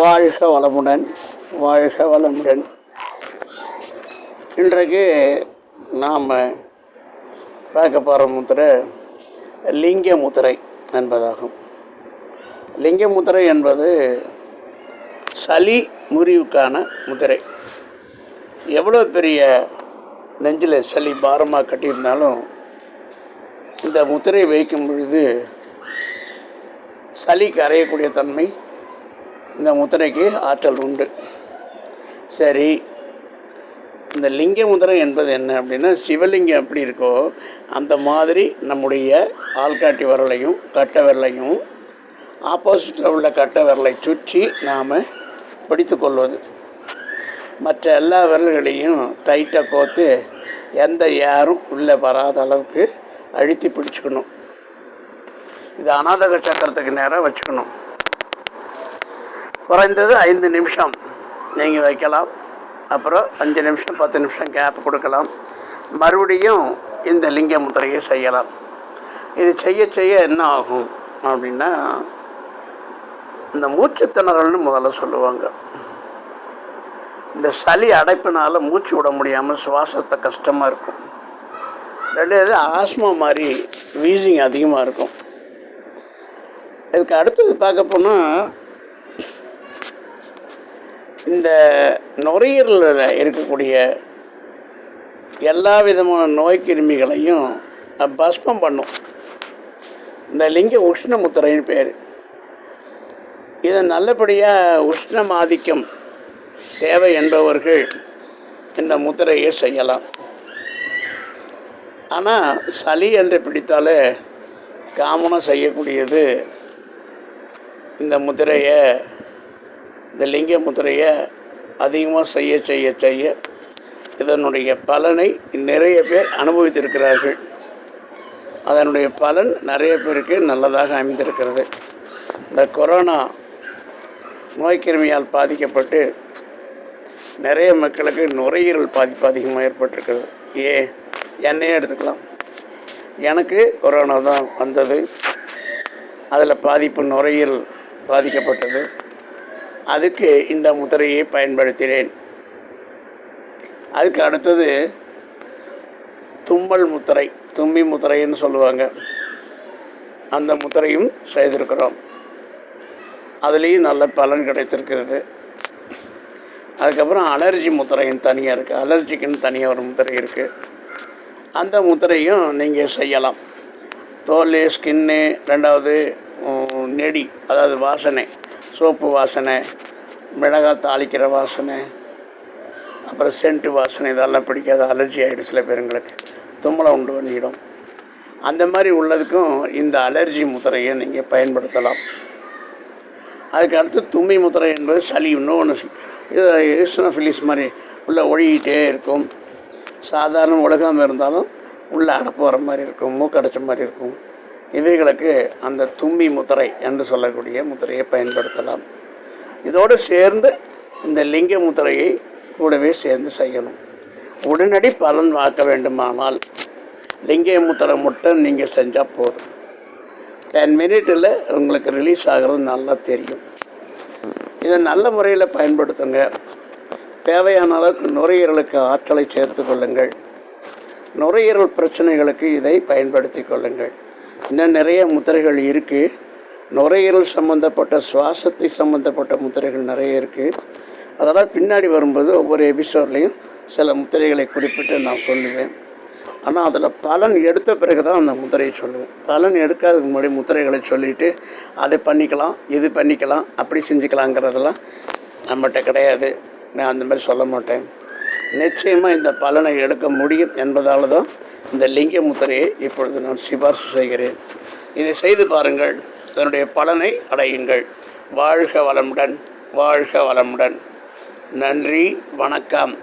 வாழ்க வளமுடன் வாழ்க வளமுடன். இன்றைக்கு நாம் பார்க்க போகிற முத்திரை லிங்க முத்திரை என்பதாகும். லிங்க முத்திரை என்பது சளி முறிவுக்கான முத்திரை. எவ்வளோ பெரிய நெஞ்சில் சளி பாரமாக கட்டியிருந்தாலும் இந்த முத்திரை வைக்கும் பொழுது சளி கரையக்கூடிய தன்மை இந்த முத்திரைக்கு ஆற்றல் உண்டு. சரி இந்த லிங்க முதிரை என்பது என்ன அப்படின்னா சிவலிங்கம் எப்படி இருக்கோ அந்த மாதிரி நம்முடைய ஆள்காட்டி விரலையும் கட்டை விரலையும் ஆப்போசிட்டில் உள்ள கட்டை விரலை சுற்றி நாம் பிடித்து கொள்வது. மற்ற எல்லா விரல்களையும் டைட்டாக கோத்து எந்த யாரும் உள்ளே வராத அளவுக்கு அழுத்தி பிடிச்சிக்கணும். இது அநாதக சக்கரத்துக்கு நேராக வச்சுக்கணும். குறைந்தது ஐந்து நிமிஷம் நீங்கள் வைக்கலாம். அப்புறம் அஞ்சு நிமிஷம் பத்து நிமிஷம் கேப் கொடுக்கலாம். மறுபடியும் இந்த லிங்க முத்திரையை செய்யலாம். இது செய்ய செய்ய என்ன ஆகும் அப்படின்னா இந்த மூச்சு திணறல்னு முதல்ல சொல்லுவாங்க. இந்த சளி அடைப்பினால் மூச்சு விட முடியாமல் சுவாசத்தை கஷ்டமாக இருக்கும். ரெண்டாவது ஆஸ்மா மாதிரி வீசிங் அதிகமாக இருக்கும். இதுக்கு அடுத்தது பார்க்க போனால் இந்த நுரையீரலில் இருக்கக்கூடிய எல்லா விதமான நோய் கிருமிகளையும் பஸ்பம் பண்ணும். இந்த லிங்க உஷ்ணமுத்திரைன்னு பேர். இதை நல்லபடியாக உஷ்ணம் ஆதிக்கம் தேவை என்பவர்கள் இந்த முத்திரையை செய்யலாம். ஆனால் சளி என்று பிடித்தாலே காமனாக செய்யக்கூடியது இந்த முத்திரையை இந்த லிங்க முத்திரையை அதிகமாக செய்ய செய்ய செய்ய இதனுடைய பலனை நிறைய பேர் அனுபவித்திருக்கிறார்கள். அதனுடைய பலன் நிறைய பேருக்கு நல்லதாக அமைந்திருக்கிறது. இந்த கொரோனா நோய்க்கிருமியால் பாதிக்கப்பட்டு நிறைய மக்களுக்கு நுரையீரல் பாதிப்பு அதிகமாக ஏற்பட்டிருக்கிறது. ஏ என்னையே எடுத்துக்கலாம். எனக்கு கொரோனா தான் வந்தது. அதில் பாதிப்பு நுரையீரல் பாதிக்கப்பட்டது. அதுக்கு இந்த முத்திரையை பயன்படுத்தினேன். அதுக்கு அடுத்தது தும்மல் முத்திரை தும்பி முத்திரைன்னு சொல்லுவாங்க. அந்த முத்திரையும் செய்திருக்கிறோம். அதுலேயும் நல்ல பலன் கிடைத்திருக்கிறது. அதுக்கப்புறம் அலர்ஜி முத்திரைன்னு தனியாக இருக்குது அலர்ஜிக்குன்னு தனியாக ஒரு முத்திரை இருக்குது அந்த முத்திரையும் நீங்கள் செய்யலாம். தோல் ஸ்கின்னு ரெண்டாவது நெடி அதாவது வாசனை. சோப்பு வாசனை மிளகாய் தாளிக்கிற வாசனை அப்புறம் சென்ட்டு வாசனை இதெல்லாம் பிடிக்காத அலர்ஜி ஆகிடும் சில பேருங்களுக்கு. தும்மலை உண்டு பண்ணிடும். அந்த மாதிரி உள்ளதுக்கும் இந்த அலர்ஜி முத்திரையை நீங்கள் பயன்படுத்தலாம். அதுக்கு அடுத்து தும்மி முத்திரை என்பது சளி இன்னொன்று இது ஈஸ்னோஃபிலிஸ் மாதிரி உள்ளே ஒழுகிட்டே இருக்கும். சாதாரண உலகம் இருந்தாலும் உள்ளே அடப்பு வர மாதிரி இருக்கும் மூக்கடைச்ச மாதிரி இருக்கும். இவைகளுக்கு அந்த தும்மி முத்திரை என்று சொல்லக்கூடிய முத்திரையை பயன்படுத்தலாம். இதோடு சேர்ந்து இந்த லிங்க முத்திரையை கூடவே சேர்ந்து செய்யணும். உடனடி பலன் பார்க்க வேண்டுமானால் லிங்க முத்திரை மட்டும் நீங்கள் செஞ்சால் போதும். டென் மினிட்டில் உங்களுக்கு ரிலீஸ் ஆகிறது நல்லா தெரியும். இதை நல்ல முறையில் பயன்படுத்துங்க. தேவையான அளவுக்கு நுரையீரலுக்கு ஆற்றலை சேர்த்து கொள்ளுங்கள். நுரையீரல் பிரச்சனைகளுக்கு இதை பயன்படுத்தி கொள்ளுங்கள். இன்னும் நிறைய முத்திரைகள் இருக்குது நுரையீரல் சம்மந்தப்பட்ட சுவாசத்தை சம்மந்தப்பட்ட முத்திரைகள் நிறைய இருக்குது அதெல்லாம் பின்னாடி வரும்போது ஒவ்வொரு எபிசோட்லேயும் சில முத்திரைகளை குறிப்பிட்டு நான் சொல்லுவேன். ஆனால் அதில் பலன் எடுத்த பிறகு தான் அந்த முத்திரையை சொல்லுவேன். பலன் எடுக்காததுக்கு முன்னாடி முத்திரைகளை சொல்லிவிட்டு அதை பண்ணிக்கலாம் இது பண்ணிக்கலாம் அப்படி செஞ்சுக்கலாங்கிறதெல்லாம் நம்மகிட்ட கிடையாது. நான் அந்த மாதிரி சொல்ல மாட்டேன். நிச்சயமாக இந்த பலனை எடுக்க முடியும் என்பதால் தான் இந்த லிங்க முத்திரையை இப்பொழுது நான் சிபார்சு செய்கிறேன். இதை செய்து பாருங்கள். இதனுடைய பலனை அடையுங்கள். வாழ்க வளமுடன் வாழ்க வளமுடன். நன்றி வணக்கம்.